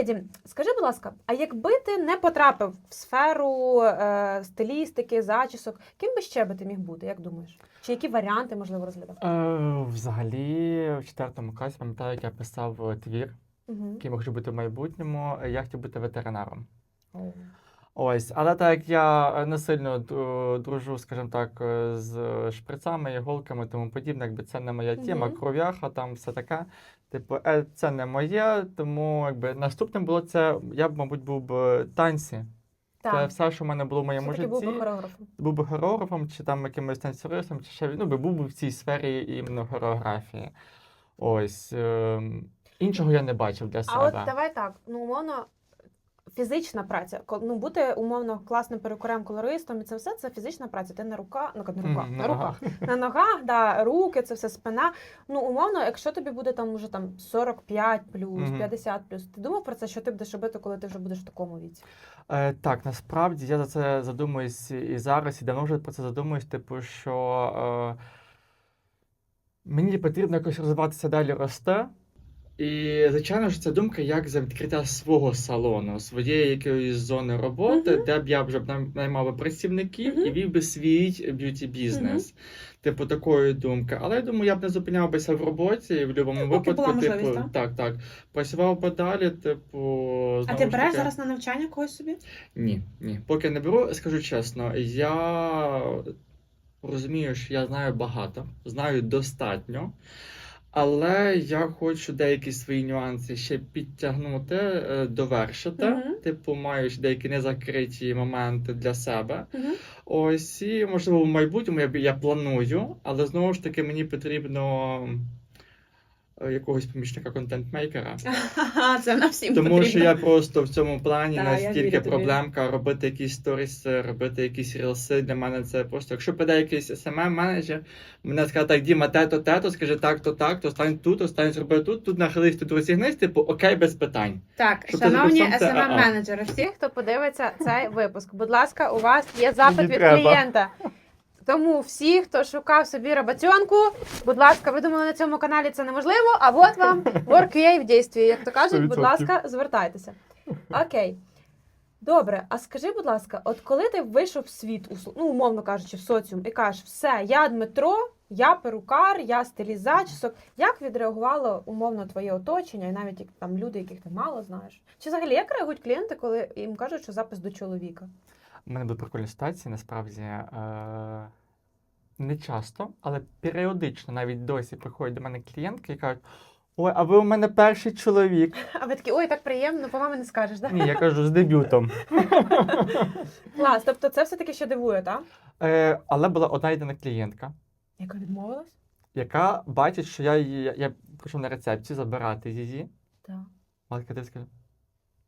Окей, скажи, будь ласка, а якби ти не потрапив в сферу е, стилістики, зачісок, ким би ще би ти міг бути, як думаєш? Чи які варіанти можливо розглядав? Е, взагалі, в четвертому класі пам'ятаю, як я писав е, твір, Угу. який я хочу бути в майбутньому. е, Я хотів бути ветеринаром. Ось, але так як я е, не сильно дружу, скажімо так, е, з шприцами, іголками, тому подібне, якби це не моя тема, Мгм. кров'яха, там все таке. Типу, е, це не моє, тому якби наступним було це, я б, мабуть, був би танці. Це все, що в мене було в моєму все-таки житті. був би хореографом. був би хореографом, чи там якимось танцюристом, чи ще ну, був би в цій сфері іменно хореографії. Ось. ем, іншого я не бачив для себе. А от давай так, ну умовно. Фізична праця, ну бути умовно класним перукарем, колористом, і це все це фізична праця. Ти на рука, ну на руках, на руках, на ногах, да, руки, це все спина. Ну, умовно, якщо тобі буде там уже там 45 плюс, 50 плюс, ти думав про це, що ти будеш робити, коли ти вже будеш в такому віці? Е, так, насправді я за це задумуюсь і зараз, і давно вже про це задумуюсь, типу, що е, мені потрібно якось розвиватися далі рости. І, звичайно ж, це думка як за відкриття свого салону, своєї якоїсь зони роботи, Мгм. де б я вже наймав працівників Мгм. і вів би свій б'юті бізнес. Типу такої думки. Але я думаю, я б не зупинявся в роботі і в будь-якому випадку, була типу, так? так, так. Працював би далі, типу. А ти береш таки- зараз на навчання когось собі? ні, ні. Поки не беру, скажу чесно, я розумію, що я знаю багато, знаю достатньо, але я хочу деякі свої нюанси ще підтягнути, довершити. довершити. Мгм. Типу, маєш деякі незакриті моменти для себе. Угу. Ось, і можливо, в майбутньому я, я планую, але знову ж таки мені потрібно е, якогось помічника контент-мейкера. Це на всім Тому потрібно. що я просто в цьому плані вірю настільки тобі. проблемка робити якісь сторіси, робити якісь рілси. Для мене це просто. Якщо піде якийсь smm менеджер мене скаже, так, Діма, те-то, те-то, скаже так, то так, то стань тут, то стань зроби тут, тут нахились, тут розігнись, типу, окей, без питань. Так, Щоб шановні smm менеджери всі, хто подивиться цей випуск, будь ласка, у вас є запит від клієнта. Тому всі, хто шукав собі роботьонку, будь ласка, ви думали на цьому каналі це неможливо, а от вам WorkUA в дійстві. Як то кажуть, будь 100%. ласка, звертайтеся. Окей. Добре, а скажи, будь ласка, от коли ти вийшов в світ, ну, умовно кажучи, в соціум, і кажеш, все, я Дмитро, я перукар, я стиліст зачісок, як відреагувало умовно твоє оточення, і навіть як там люди, яких ти мало знаєш? Чи взагалі як реагують клієнти, коли їм кажуть, що запис до чоловіка? У мене були прикольні ситуації, насправді. Е- не часто, але періодично навіть досі приходять до мене клієнтки і кажуть: Ой, а ви у мене перший чоловік. А ви такі, ой, так приємно, по мамі не скажеш, так? Ні, я кажу з дебютом. Клас, тобто це все-таки ще дивує, так? Е, але була одна єдина клієнтка. Яка відмовилась? яка бачить, що я її я, я прийшов на рецепцію забирати її. Так. Вона каже, каже,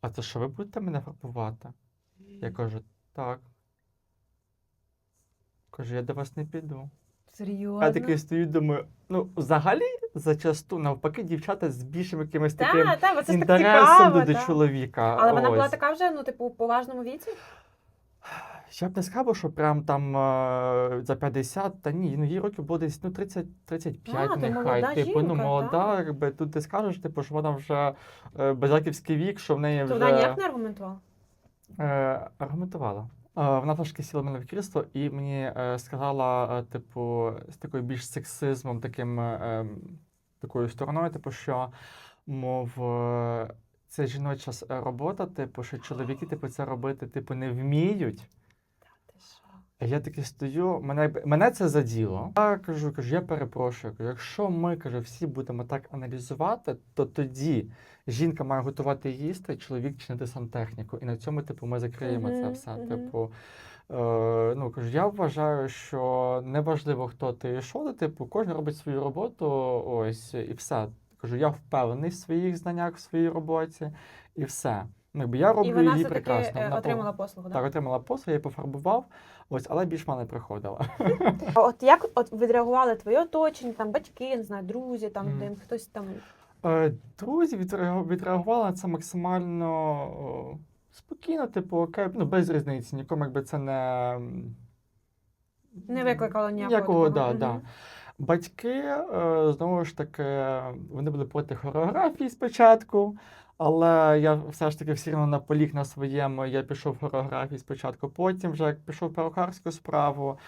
а це що ви будете мене фарбувати? Я кажу, так. Кажу, я до вас не піду. Серйозно? Я такий стою, думаю, ну, взагалі, зачасту, навпаки, дівчата з більшим якимось таким Так, так, бо це ж так інтересом цікаво. до, до та. чоловіка. Але вона була така вже, ну, типу, в поважному віці? Я б не сказав, що прям там е, за 50, та ні, ну їй років було десь ну, 30, 35 А, то нехай. молода типу, ну жінка, молода, якби тут ти скажеш, типу, що вона вже е, безаківський вік, що в неї То вже вона ніяк не аргументувала. е, аргументувала. Е, вона трошки сіла мене в крісло і мені е, сказала, е, типу, з такою більш сексизмом, таким е, ем, такою стороною, типу, що, мов, це жіноча робота, типу, що чоловіки, типу, це робити, типу, не вміють. Я таки стою, мене, мене це заділо. Я кажу, кажу, я перепрошую. Кажу, якщо ми кажу, всі будемо так аналізувати, то тоді жінка має готувати їсти, чоловік чинити сантехніку. І на цьому, типу, ми закриємо це Мгм, все. мгм. Типу, е, ну кажу, я вважаю, що неважливо, хто ти і що типу, кожен робить свою роботу, ось і все. Кажу, я впевнений в своїх знаннях, в своїй роботі, і все. Якби я роблю І вона її все-таки прекрасно. е, вона отримала послугу, так, так? отримала послугу, я її пофарбував, ось, але більш вона не приходила. А от як от відреагували твоє оточення, там батьки, не знаю, друзі, там Мгм. де хтось там. Е, Друзі відреагу- відреагували на це максимально о, спокійно, типу, окей, ну без різниці, нікому якби це не. м, Не викликало ніякого Ніякого, такого, да, да. Батьки, е, знову ж таки, вони були проти хореографії спочатку, Але я все ж таки все одно наполіг на своєму. Я пішов в хореографії спочатку, потім вже як пішов в перукарську справу.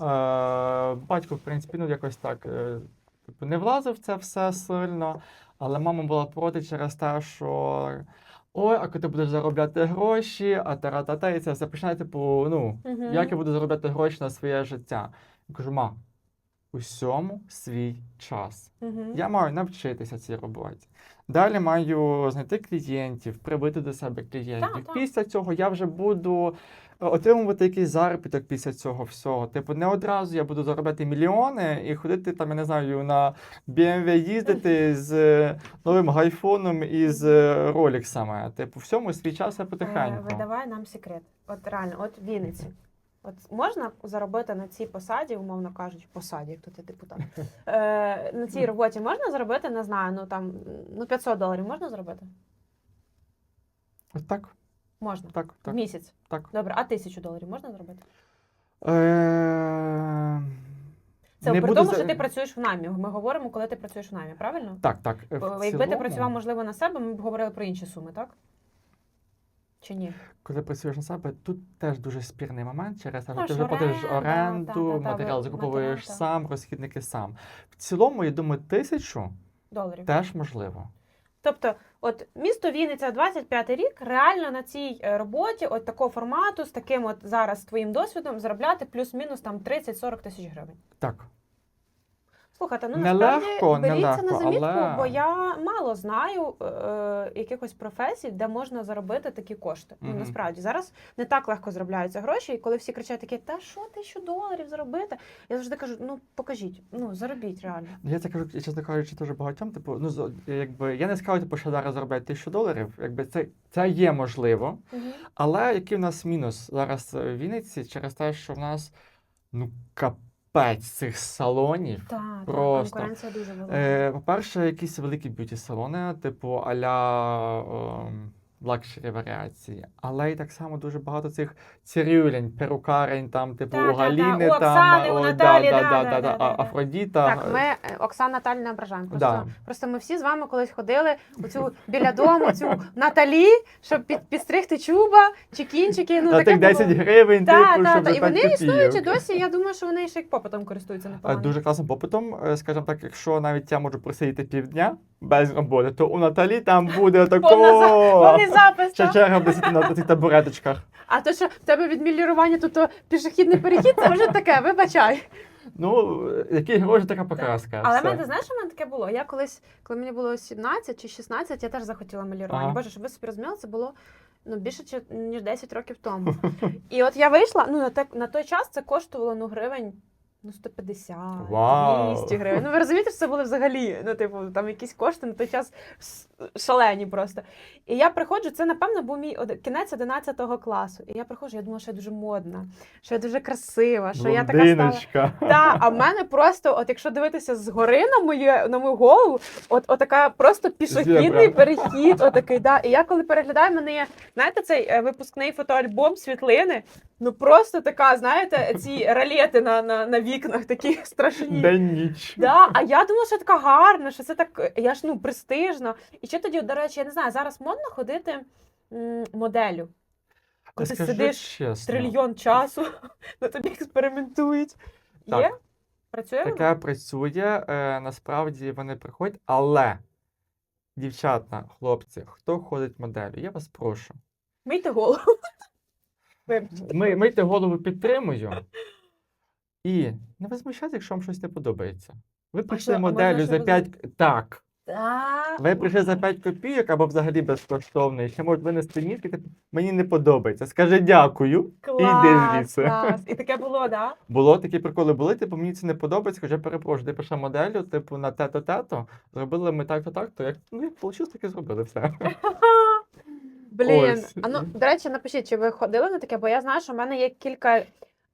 Е, батько, в принципі, ну якось так е, типу, не влазив в це все сильно, але мама була проти через те, що ой, а коли ти будеш заробляти гроші, а тара-та-та, і це все починає, типу, ну, Мгм. як я буду заробляти гроші на своє життя? Я кажу, ма, усьому свій час. Мгм. Я маю навчитися цій роботі. Далі маю знайти клієнтів, привити до себе клієнтів. Так, так. Після цього я вже буду е, отримувати якийсь заробіток після цього всього. Типу, не одразу я буду заробляти мільйони і ходити там, я не знаю, на BMW їздити з е, новим гайфоном і з е, роліксами. Типу, всьому свій час я потихеньку. Видавай нам секрет. От реально, от Вінниці. От можна заробити на цій посаді, умовно кажучи, посаді, як тут є депутат. Е, на цій роботі можна заробити, не знаю, ну там ну 500 доларів можна заробити? Так, Можна. так, В так, місяць. так. Добре, а тисячу доларів можна заробити? Е, Це не при буду тому, за- що ти працюєш в намі. Ми говоримо, коли ти працюєш в намі, правильно? Так, так. е, в Бо Якби ти цілому- працював, можливо, на себе, ми б говорили про інші суми, так? Чи ні? Коли працюєш на себе, тут теж дуже спірний момент через те, що ти вже платиш оренду, та-та-та, матеріал закуповуєш матеріал, та. сам, розхідники сам. В цілому, я думаю, тисячу Доларів. теж можливо. Тобто, от місто Вінниця 25 рік реально на цій е, роботі, от такого формату, з таким от зараз твоїм досвідом, заробляти плюс-мінус там 30-40 тисяч гривень. Так. Слухайте, ну Нелегко, насправді беріться нелегко, на замітку, але- бо я мало знаю е, е, якихось професій, де можна заробити такі кошти. Ну насправді зараз не так легко заробляються гроші, і коли всі кричать такі, та що тисячу доларів заробити? Я завжди кажу: ну покажіть, ну заробіть реально. Я це кажу, я, чесно кажучи, дуже багатьом. Типу, ну якби я не скажу, типу, що зараз заробляють тисячу доларів. Якби це, це є можливо. Але який в нас мінус зараз в Вінниці через те, що в нас ну капець цих салонів. Так, так, Просто. конкуренція дуже велика. Е, по-перше, якісь великі б'юті-салони, типу аля ем, лакшері варіації, але й так само дуже багато цих цирюлень, перукарень, там типу да, у Галіни, да, да. там у Наталі, да, да, да, да, да, да, да. Афродіта. Так, ми Оксана Наталі не ображаємо. Просто, да. просто ми всі з вами колись ходили у цю біля дому, цю Наталі, щоб під, підстригти чуба чи кінчики. Ну, На таке тих 10 було. гривень, да, типу, да, щоб да. І вони існують досі. Я думаю, що вони ще як попитом користуються непогано. Дуже класним попитом, е, скажімо так, якщо навіть я можу просидіти півдня без роботи, то у Наталі там буде такого. Запис. Ще черга сидіти на цих табуреточках. А то, що в тебе відмілірування, тут то пішохідний перехід, це вже таке, вибачай. Ну, які гроші, така покраска. Але в все. мене, ти знаєш, що в мене таке було? Я колись, коли мені було 17 чи 16, я теж захотіла малювання. Ага. Боже, щоб ви собі розуміли, це було ну, більше чи- ніж 10 років тому. І от я вийшла, ну на, те, на той час це коштувало ну, гривень. Ну, 150, Вау. 200 гривень. Ну, ви розумієте, що це були взагалі, ну, типу, там якісь кошти на той час с- шалені просто. І я приходжу, це, напевно, був мій од- кінець 11 класу. І я приходжу, я думала, що я дуже модна, що я дуже красива, що я така стала. Так, а в мене просто, от якщо дивитися згори на моє на мою голову, от отака просто пішохідний перехід. Отакий, да. І я коли переглядаю, мене є, знаєте, цей е, випускний фотоальбом світлини. Ну просто така, знаєте, ці ралети на, на, на вікнах такі страшні. День ніч. Да, а я думала, що така гарна, що це так, я ж ну престижно. І ще тоді, до речі, я не знаю, зараз модно ходити моделю. Коли ти сидиш чесно, трильйон часу, на тобі експериментують. Так. Є? Працює? воно? Таке працює, е, насправді вони приходять, але дівчата, хлопці, хто ходить моделлю, я вас прошу. Мийте голову. Ми, мийте голову підтримую. І не возмущайте, якщо вам щось не подобається. Ви прийшли можна за 5... Так. Так. Ви прийшли за 5 копійок або взагалі безкоштовно, і ще можуть винести мітки, типу, мені не подобається. Скажи дякую. Клас, звідси. клас. І таке було, так? Да? Було такі приколи були, типу, мені це не подобається, хоча перепрошую, ти пише моделлю, типу, на те-то-те-то, зробили ми так-то так-то, як ну, як вийшло, так і зробили все. Блін. Ось. А ну, до речі, напишіть, чи ви ходили на таке, бо я знаю, що в мене є кілька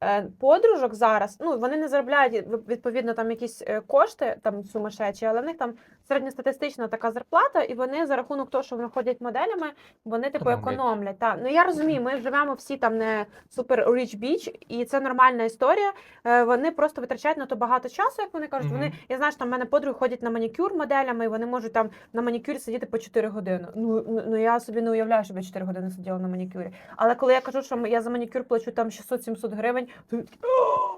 е, подружок зараз. Ну, вони не заробляють відповідно там якісь е, кошти там сумасшедші, але в них там середньостатистична така зарплата, і вони за рахунок того, що вони ходять моделями, вони типу Економлять. економлять. Та ну я розумію, ми живемо всі там не супер rich beach, і це нормальна історія. Е, Вони просто витрачають на то багато часу, як вони кажуть. Вони я знаю, що там в мене подруги ходять на манікюр моделями, і вони можуть там на манікюрі сидіти по 4 години. Ну, ну, ну я собі не уявляю, щоб я 4 години сиділа на манікюрі. Але коли я кажу, що я за манікюр плачу там 600-700 гривень, то вони такі,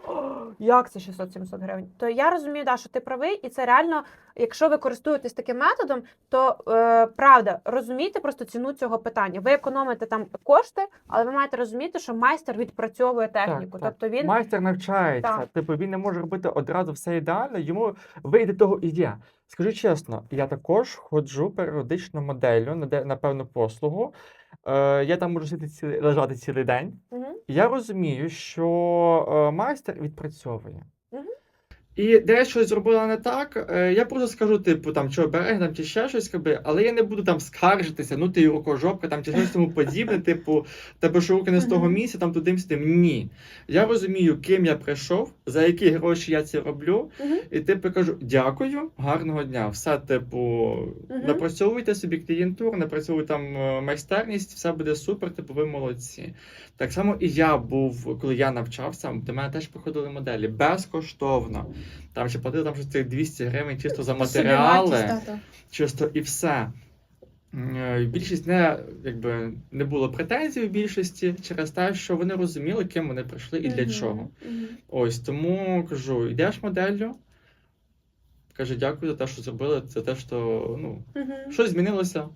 «О, як це 600-700 гривень? То я розумію, да, що ти правий, і це реально, якщо ви користуєтесь таким методом, то е, правда розумійте просто ціну цього питання. Ви економите там кошти, але ви маєте розуміти, що майстер відпрацьовує техніку. так. Тобто він Майстер навчається. Так. Типу він не може робити одразу все ідеально, йому вийде того і є. Скажу чесно, я також ходжу періодично моделлю на, де- на певну послугу. Е, я там можу сидіти цілий, лежати цілий день. І Я розумію, що е, майстер відпрацьовує. Мгм. І де щось зробила не так, е, я просто скажу, типу, там, що берег там чи ще щось, якби, але я не буду там скаржитися, ну ти рукожопка там чи щось тому подібне, типу, тебе що руки не з того місця, там туди сюди. Ні. Я розумію, ким я прийшов, за які гроші я це роблю, і типу кажу, дякую, гарного дня. Все, типу, напрацьовуйте собі клієнтуру, напрацьовуйте там е, майстерність, все буде супер, типу, ви молодці. Так само і я був, коли я навчався, до мене теж приходили моделі безкоштовно. Там ще платили там щось цих 200 гривень чисто за матеріали, чисто і все. Е, Більшість не, якби, не було претензій у більшості через те, що вони розуміли, ким вони прийшли і для чого. Ось тому кажу: йдеш моделлю, каже, дякую за те, що зробили, за те, що ну, щось змінилося.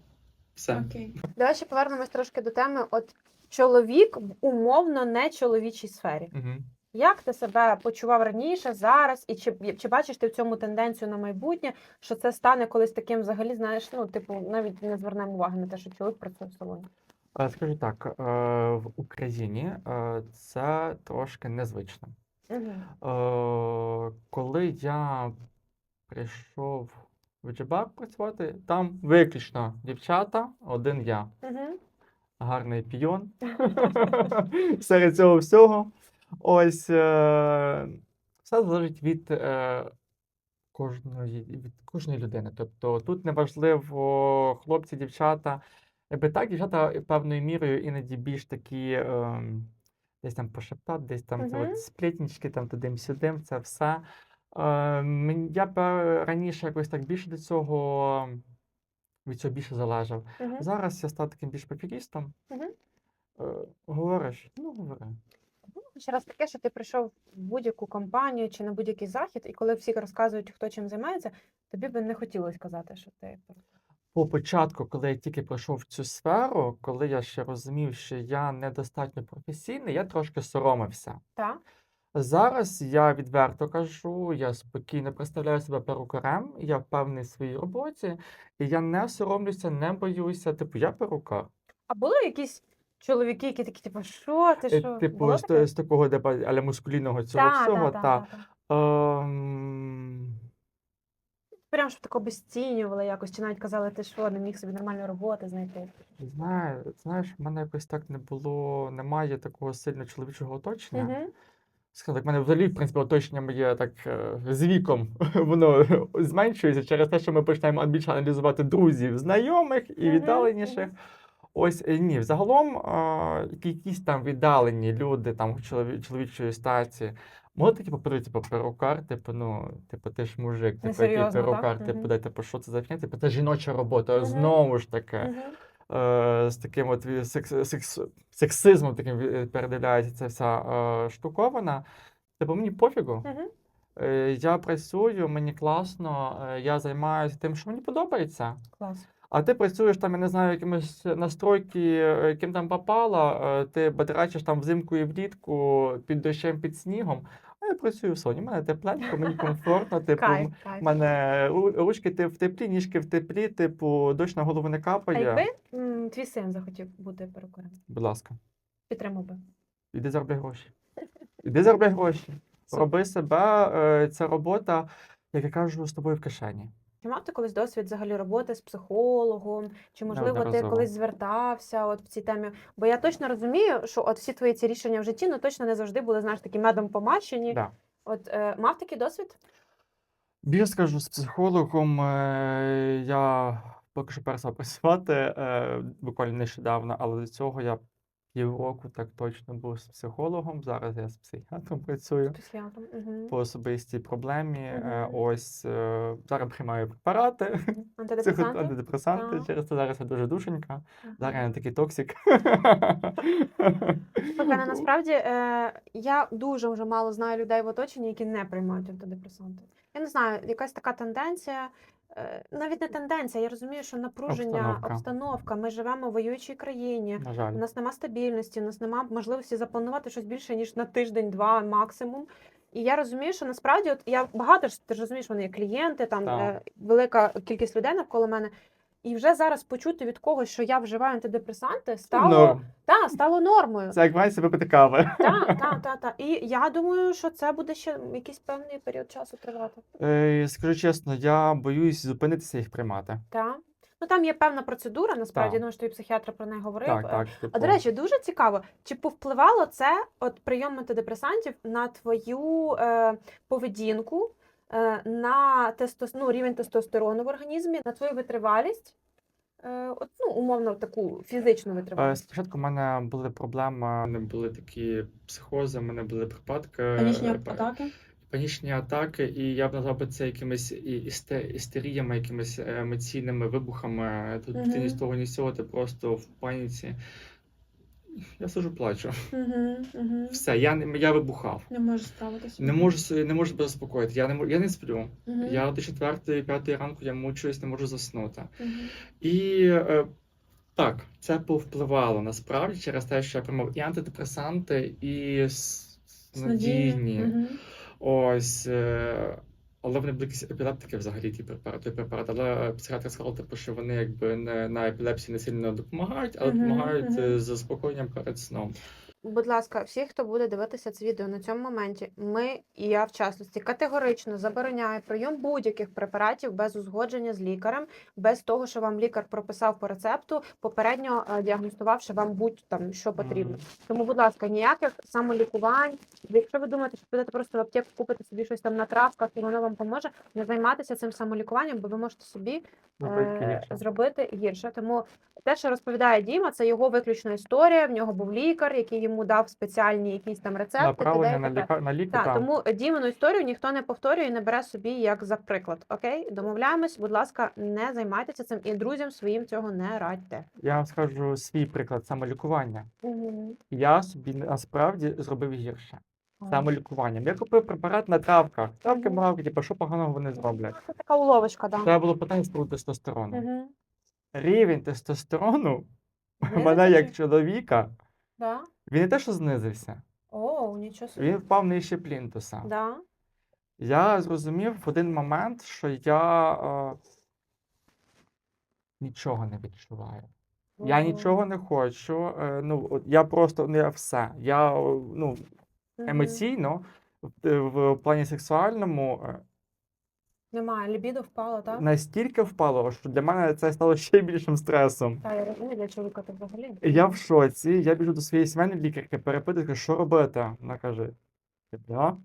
Все. Окей. Давай ще повернемось трошки до теми. От чоловік умовно не чоловічій сфері. Угу. Як ти себе почував раніше, зараз, і чи, чи бачиш ти в цьому тенденцію на майбутнє, що це стане колись таким взагалі, знаєш, ну, типу, навіть не звернемо уваги на те, що чоловік працює в салоні. Скажу так, е, в Україні е, це трошки незвично. Угу. Коли я прийшов в Джебак працювати, там виключно дівчата, один я. Угу. Гарний піон серед цього всього. Ось е, все залежить від е, кожної, від кожної людини. Тобто тут неважливо хлопці, дівчата. Якби так, дівчата певною мірою іноді більш такі ем, десь там пошептати, десь там от сплетнички, там туди-сюди, це все. Е, я б е, раніше якось так більше до цього від цього більше залежав. Угу. Зараз я став таким більш пофігістом. Мгм. Е, говориш, ну говори. Ще раз таке, що ти прийшов в будь-яку компанію чи на будь-який захід, і коли всі розказують, хто чим займається, тобі би не хотілося казати, що ти По початку, коли я тільки прийшов в цю сферу, коли я ще розумів, що я недостатньо професійний, я трошки соромився. так. Зараз я відверто кажу, я спокійно представляю себе перукарем, я впевнений в своїй роботі, і я не соромлюся, не боюся. Типу, я перукар. А були якісь чоловіки, які такі, типу, що ти Е, що? Типу, Було з, таке? з такого типу, аля мускулінного цього Та, всього. та, Та, та, та. Ем, Прям щоб тако обесцінювали якось, чи навіть казали, ти що, не міг собі нормальної роботи знайти. знаю, знаєш, в мене якось так не було, немає такого сильно чоловічого оточення. Угу. Сказати, в мене взагалі, в принципі, оточення моє так е, з віком воно зменшується через те, що ми починаємо більше аналізувати друзів, знайомих і Мгм, віддаленіших. Ось е, ні, взагалом е, якісь там віддалені люди там чоловічої статі. Могли такі попадуть, типу, перукар, типу, ну, типу, ти ж мужик, типу, який перукар, типу, де, типу, що це за фігня? Типу, це жіноча робота, знову ж таки Угу. е, з таким от секс, секс, сексизмом таким передивляється ця вся е, штуковина. Типу, мені пофігу. Е, я працюю, мені класно, е, я займаюся тим, що мені подобається. Клас. А ти працюєш там, я не знаю, якимось настройки, е, яким там попало, е, ти батрачиш там взимку і влітку під дощем, під снігом. А я працюю в соні. У мене тепленько, мені комфортно, типу, Кайф, мене ручки ти- в теплі, ніжки в теплі, типу, дощ на голову не А капає. якби твій син захотів бути перукарем, Будь ласка. підтримав би. Іди заробляй гроші. Іди заробляй гроші. Роби себе, е, ця робота, як я кажу, з тобою в кишені. Чи мав ти колись досвід взагалі роботи з психологом? Чи можливо ти Неодноразово. колись звертався от в цій темі? Бо я точно розумію, що от всі твої ці рішення в житті ну точно не завжди були знаєш такі медом помащені. Да. От е, мав такий досвід? Більше скажу, з психологом е, я поки що перестав працювати е, буквально нещодавно, але до цього я півроку так точно був з психологом. Зараз я з психіатром працюю Психіатром. Угу. по особистій проблемі. Мгм. Ось е, зараз приймаю препарати, Антидепресанти? психоантидепресанти. Так. Через це зараз я дуже душенька. Зараз я не такий токсик. Слухай, ну, насправді е, я дуже вже мало знаю людей в оточенні, які не приймають антидепресанти. Я не знаю, якась така тенденція. Е, Навіть не тенденція, я розумію, що напруження, Обстановка. обстановка. Ми живемо в воюючій країні. На У нас нема стабільності, у нас нема можливості запланувати щось більше ніж на тиждень-два максимум. І я розумію, що насправді, от я багато ж ти ж розумієш, вони є клієнти, там Так. е, велика кількість людей навколо мене. І вже зараз почути від когось, що я вживаю антидепресанти, стало, Норм. та, стало нормою. Це як мається випити кави. Так, так, так, так. І я думаю, що це буде ще якийсь певний період часу тривати. Е, Скажу чесно, я боюсь зупинитися їх приймати. Так. Ну там є певна процедура, насправді, Так. думаю, що і психіатр про неї говорив. Так, Е, так. А типу. до речі, дуже цікаво, чи повпливало це от прийом антидепресантів на твою е, поведінку, е, на тестос... ну, рівень тестостерону в організмі, на твою витривалість? Е, от, ну, умовно, таку фізичну Е, витривалість. Спочатку в мене були проблеми, у мене були такі психози, у мене були припадки, Панічні е, па- атаки. панічні атаки, і я б назвав би це якимись і- істе- істеріями, якимись е, емоційними вибухами. Тут ти ні з того, ні з цього, ти просто в паніці. Я сижу, плачу. Угу, угу. Все, я не я вибухав. Не можеш справитися. Не можу не можу себе заспокоїти. Я не я не сплю. Угу. Я до 4-5 ранку я мучуюсь, не можу заснути. Угу. І е, так, це повпливало насправді через те, що я приймав і антидепресанти, і снодійні. Угу. Ось. Е, але вони були якісь епілептики взагалі ті препарати, препарати. препарат. Але психіатр сказав, типу, що вони якби не на епілепсії не сильно допомагають, але Мгм, допомагають uh -huh. з заспокоєнням перед сном. Будь ласка, всі, хто буде дивитися це відео на цьому моменті, ми і я в частності категорично забороняю прийом будь-яких препаратів без узгодження з лікарем, без того, що вам лікар прописав по рецепту, попередньо е, діагностувавши вам будь-там що потрібно. Тому, будь ласка, ніяких самолікувань. Якщо ви думаєте, що підете просто в аптеку купити собі щось там на травках, і воно вам поможе, не займатися цим самолікуванням, бо ви можете собі Зробити е, гірше. зробити гірше. Тому те, що розповідає Діма, це його виключна історія. В нього був лікар, який йому дав спеціальні якісь там рецепти. Направлення на ліка на ліки Так, тому Дімину історію ніхто не повторює і не бере собі як за приклад. Окей, домовляємось, будь ласка, не займайтеся цим і друзям своїм цього не радьте. Я вам скажу свій приклад самолікування. Угу. Я собі насправді зробив гірше. Самолікуванням. Я купив препарат на травках. Травки мравки, типу, що поганого вони зроблять? Це така уловочка, да. Треба було питання приводу тестостерону. Угу. Рівень тестостерону мене як чоловіка, Да? Він не те, що знизився, О, нічого собі. він впав нижче плінтуса. Да. Я зрозумів в один момент, що я е, нічого не відчуваю. Я нічого не хочу. Е, ну, от я просто ну, я все. Я о, ну, емоційно в, в плані сексуальному е, Немає, лібідо впало, так? настільки впало, що для мене це стало ще більшим стресом. Та, я розумію, для чоловіка це взагалі. Я в шоці, я біжу до своєї сімейної лікарки, перепитую, що робити. Вона каже: да?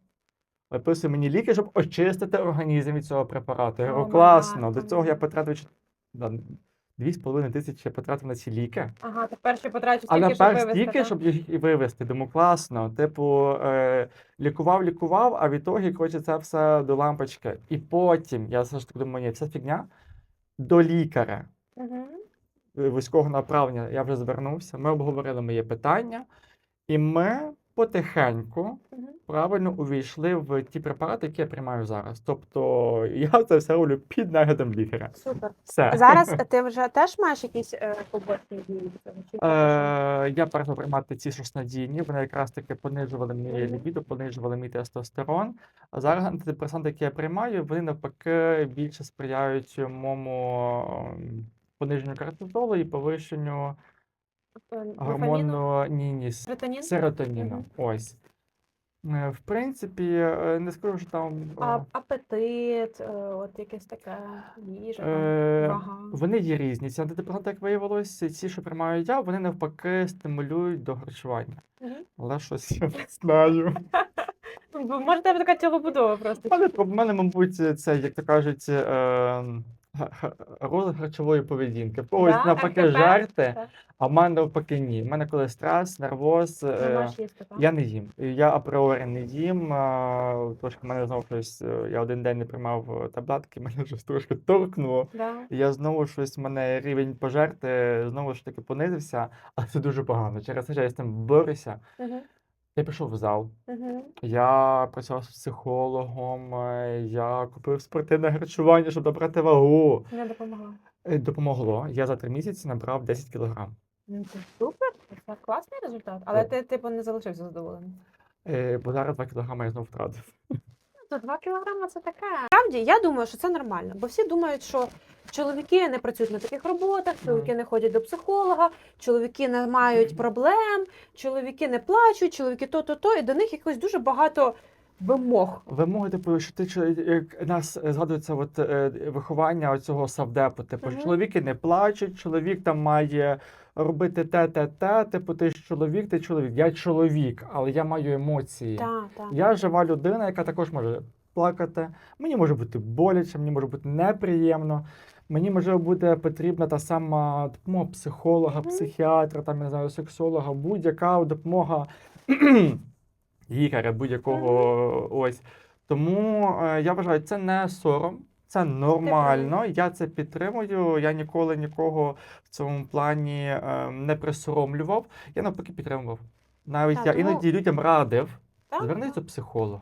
виписує мені ліки, щоб очистити організм від цього препарату. Я говорю, класно. До цього я потратив чот- да, дві з половиною тисячі я потратив на ці ліки. Ага, тепер ще потрачу А стільки, щоб вивезти. стільки, так? щоб їх і вивезти. Думаю, класно. Типу, е, лікував, лікував, а в ітогі, коротше, це все до лампочки. І потім я все ж таки думаю, ні, це фігня. До лікаря е, вузького направлення я вже звернувся. Ми обговорили моє питання, і ми потихеньку правильно увійшли в ті препарати, які я приймаю зараз. Тобто я це все роблю під наглядом лікаря. Супер. Все. Зараз ти вже теж маєш якісь е, побочні дії? Е, я перестав приймати ці шоснадійні, вони якраз таки понижували мені Мгм. лібідо, понижували мій тестостерон. А зараз антидепресанти, які я приймаю, вони навпаки більше сприяють моєму ем, пониженню кортизолу і повищенню? Гормону ні, ні, Серотонін? серотоніну. Мгм. Ось. Е, В принципі, е, не скажу, що там. А, апетит, е, от якесь таке їжа, е, вага. Вони є різні. Ці антидепресанти, як виявилось, ці, що приймаю я, вони навпаки стимулюють до харчування. Мгм. Але щось я не знаю. Може, тебе така тілобудова просто. У мене, в мене, мабуть, це, як то кажуть, е, га- харчової поведінки. В когось Да, навпаки РКП, жарти, так. а в мене навпаки ні. У мене коли стрес, нервоз, Не е, можеш їсти, так? я не їм. Я апріорі не їм. а, Трошки в мене знову щось. е, Я один день не приймав е, таблетки, мене щось трошки торкнуло. Да. І Я знову щось, в мене рівень пожерти знову ж таки понизився, але це дуже погано. Через те, що я з цим борюся. Мгм. Я пішов в зал. Мгм. Я працював з психологом, е, я купив спортивне харчування, щоб набрати вагу. Не допомогла. Е, Допомогло. Я за три місяці набрав 10 кілограм. Ну, це супер, це класний результат. Але Так. ти, типу, не залишився задоволеним. Е, Бо зараз 2 кілограми я знову втратив. Ну, 2 кілограми це таке. Справді, я думаю, що це нормально, бо всі думають, що чоловіки не працюють на таких роботах, чоловіки не ходять до психолога, чоловіки не мають проблем, чоловіки не плачуть, чоловіки то-то-то, і до них якось дуже багато вимог. Вимоги, типу, що ти як нас згадується от, е, виховання цього савдепу. Типу, Мгм. чоловіки не плачуть, чоловік там має робити те, те, те. Типу, ти ж чоловік, ти чоловік. Я чоловік, але я маю емоції. Так, так. Я жива людина, яка також може плакати. Мені може бути боляче, мені може бути неприємно. Мені може бути потрібна та сама допомога психолога, психіатра, там я не знаю, сексолога, будь-яка допомога лікаря, будь-якого ось. Тому е, я вважаю, це не сором, це нормально. Я це підтримую. Я ніколи нікого в цьому плані е, не присоромлював. Я навпаки підтримував. Навіть Так, я тому- іноді людям радив. Так, Звернись до психолога.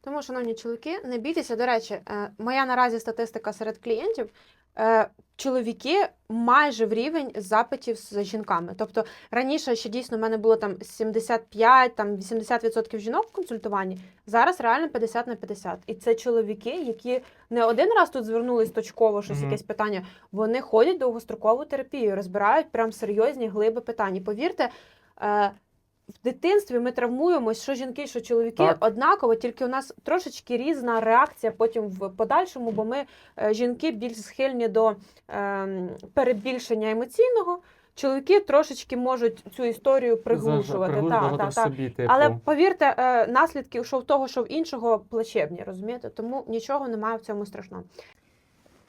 Тому, шановні чоловіки, не бійтеся. До речі, е, моя наразі статистика серед клієнтів. Е, Чоловіки майже в рівень запитів з жінками. Тобто раніше ще дійсно в мене було там 75, там 80% жінок в консультуванні. Зараз реально 50 на 50. І це чоловіки, які не один раз тут звернулись точково, щось Мгм. якесь питання. Вони ходять довгострокову терапію, розбирають прям серйозні глиби питань. Повірте. Е, В дитинстві ми травмуємось, що жінки, що чоловіки Так. однаково, тільки у нас трошечки різна реакція потім в подальшому, бо ми е, жінки більш схильні до ем, перебільшення емоційного. Чоловіки трошечки можуть цю історію приглушувати. Та, та, та. собі, типу. Але повірте, е, наслідки що в того, що в іншого плачевні, розумієте? Тому нічого немає в цьому страшного.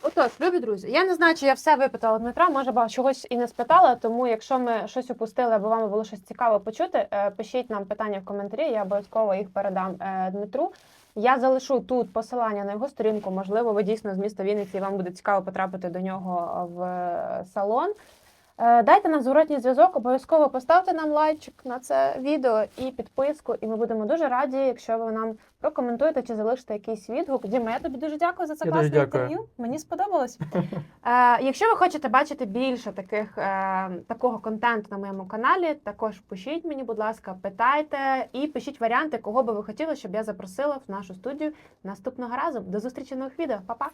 Отож, любі друзі, я не знаю, чи я все випитала Дмитра, може ба чогось і не спитала. Тому, якщо ми щось упустили, або вам було щось цікаве почути, е, пишіть нам питання в коментарі, я обов'язково їх передам е, Дмитру. Я залишу тут посилання на його сторінку. Можливо, ви дійсно з міста Вінниці і вам буде цікаво потрапити до нього в е, салон. Е, Дайте нам зворотній зв'язок, обов'язково поставте нам лайчик на це відео і підписку. І ми будемо дуже раді, якщо ви нам прокоментуєте чи залишите якийсь відгук. Діма, я тобі дуже дякую за це Я класне інтерв'ю. Мені сподобалось. Е, якщо ви хочете бачити більше таких е, такого контенту на моєму каналі, також пишіть мені, будь ласка, питайте і пишіть варіанти, кого би ви хотіли, щоб я запросила в нашу студію наступного разу. До зустрічі в нових відео. Па-па!